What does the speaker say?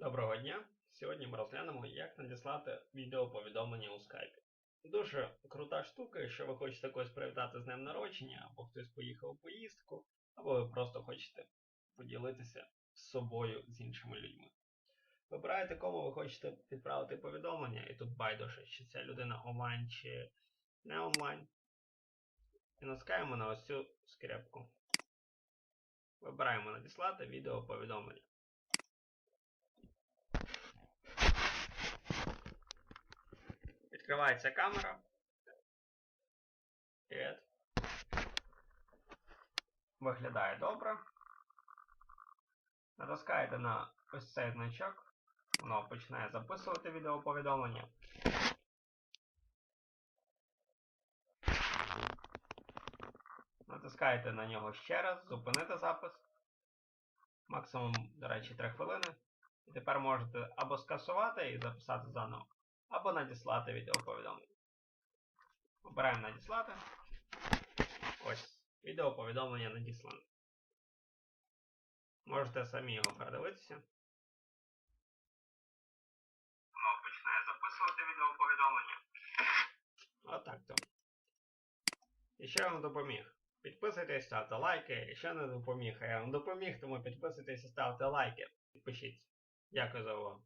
Доброго дня! Сьогодні ми розглянемо, як надіслати відеоповідомлення у скайпі. Дуже крута штука, якщо ви хочете когось привітати з днем народження, або хтось поїхав у поїздку, або ви просто хочете поділитися з собою з іншими людьми. Вибираєте, кому ви хочете відправити повідомлення, і тут байдуже, чи ця людина онлайн чи не онлайн. І натискаємо на ось цю скрепку. Вибираємо надіслати відеоповідомлення. Відкривається камера. Привіт. Виглядає добре. Натискаєте на ось цей значок. Воно починає записувати відеоповідомлення. Натискаєте на нього ще раз, зупинити запис. Максимум, до речі, 3 хвилини. І тепер можете або скасувати і записати заново, або надіслати відеоповідомлення. Обираємо надіслати. Ось, відеоповідомлення надіслане. Можете самі його передивитися. Воно починає записувати відеоповідомлення. Отак то. І ще вам допоміг. Підписуйтесь, ставте лайки. Якщо не допоміг, а я вам допоміг, тому підписуйтесь і ставте лайки. Підпишіться. Дякую за увагу.